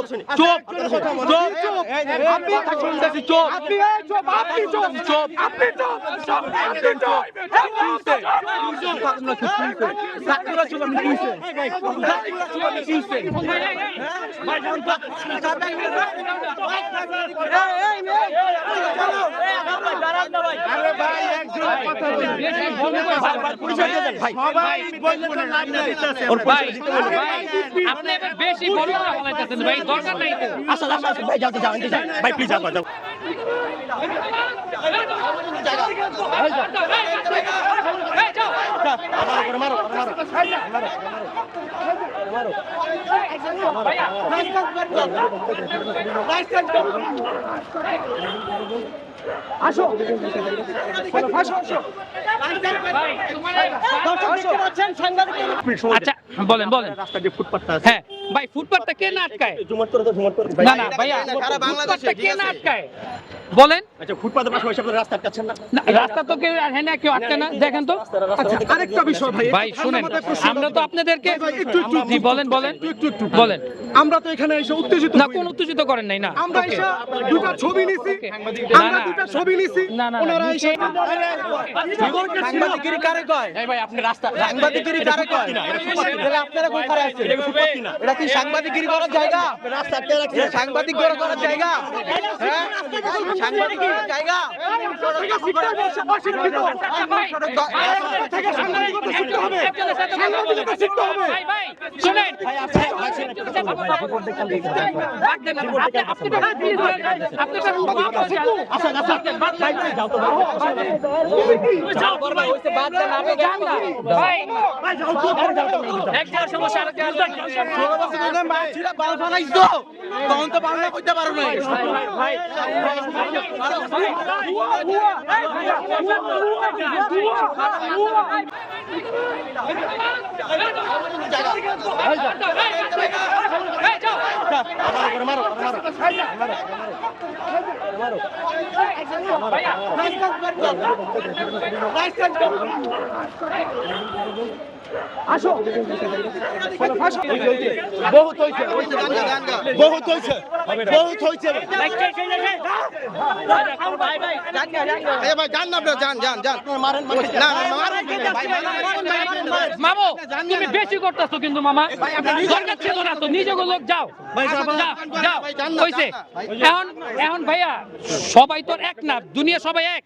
চুপ চুপ চুপ চুপ আপনি শুনতেছি চুপ আপনি চুপ আপনি চুপ চুপ আপনি চুপ চুপ আপনি চুপ আরে ভাই একজন আসো আচ্ছা বলেন বলেন। রাস্তা দিয়ে ফুটপাথটা আছে। হ্যাঁ ভাই ফুটপাথটা কে না আটকায়? তো না না ভাইয়া ফুটপাথটা কে না আটকায়? বলেন। আচ্ছা ফুটপাথের পাশাপাশি আপনারা রাস্তা আটকাচ্ছেন না? না, রাস্তা তো কেউ হ্যাঁ না কেউ আটকে না। দেখেন তো। আচ্ছা আরেকটা বিষয় ভাই ভাই শুনেন। আমরা তো আপনাদেরকে ভাই, একটু, একটু, বলেন বলেন। একটু, একটু, বলেন। আমরা তো এখানে এসে উত্তেজিত না কোন উত্তেজিত করেন নাই না। আমরা. এসে দুটা ছবি নিছি। আমরা। দুটা ছবি নিছি। না, না, না, ওনারা এসে সাংবাদিকের কারে কয়? এই ভাই আপনি রাস্তা সাংবাদিকের কারে কয়? না এটা ফুটপাথ তাহলে আপনারা কোন? খারে আছেন এটা ফুটপাথ না এটা কি সাংবাদিকগিরি করার জায়গা? রাস্তা আটকে রাখছেন সাংবাদিক করার জায়গা? হ্যাঁ সাংবাদিক জায়গা? থেকে সাংবাদিকতা শিখতে হবে সাংবাদিকতা শিখতে হবে শুনেন হয়ে। তখন তো বাংলা কইতে পারো না আসো বহুত হইছে বহুত হইছে বহুত এই ভাই যান না আপনি যান যান যান। মারেন না না মারেন ভাই মামু তুমি বেশি করতেছো কিন্তু মামা। দরকার ছিল না তো নিজেকে লোক যাও। যাও যাও। হইছে এখন এখন ভাইয়া সবাই তো এক না দুনিয়া সবাই এক।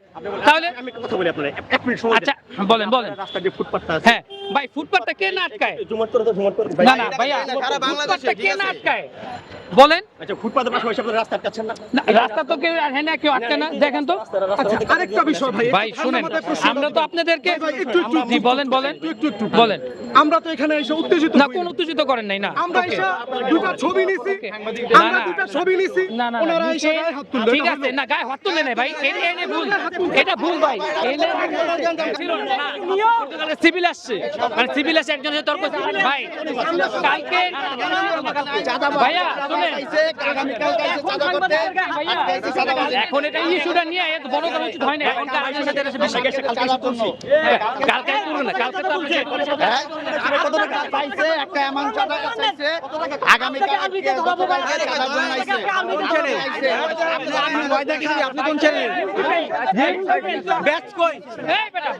তাহলে আমি কথা বলি আপনারা এক- এক মিনিট সময় আচ্ছা বলেন বলেন। রাস্তা দিয়ে ফুটপাথটা আছে হ্যাঁ ভাই ফুটপাথটা কে না আটকায়? জুমার তো জুমার না না ভাইয়া সারা বাংলাদেশে, কে আছে। না আটকায়? বলেন। ফুটপাথের পাশাপাশি আপনারা রাস্তা আটকাচ্ছেন না? না, রাস্তা তো কেউ না কেউ আটকে না। দেখেন তো। আরেকটা বিষয় ভাই ভাই শুনেন আমরা তো আপনাদেরকে একটু, একটু, বলেন বলেন। একটু, একটু, বলেন। আমরা তো এখানে এসে উত্তেজিত না কোন উত্তেজিত করেন নাই না। আমরা এসে দুটা ছবি নিছি। আমরা না। ছবি নিছি। না না না ওনারা এসে গায়ে হাত তুললো ঠিক আছে না গায়ে হাত তুলে নেই ভাই। এনে এনে ভুল। এটা ভুল ভাই। এনে পর্তুগালের সিভিল আসছে। মানে সিভিল আসছে একজন তর্ক ভাই কালকে ভাইয়া শুনেন। ভাইয়া, এখন এটা ইস্যুটা নিয়ে এত বড় করা উচিত হয় না। এখন কালকে সাথে এসে বেশি গেছে কালকে হ্যাঁ, কালকে করব না কালকে তো আপনি check করেছেন। পাইছে একটা অ্যামাউন্ট টাকা চাইছে। আগামী কাল চাঁদা জন্য আইছে আপনি আপনি এই বেটা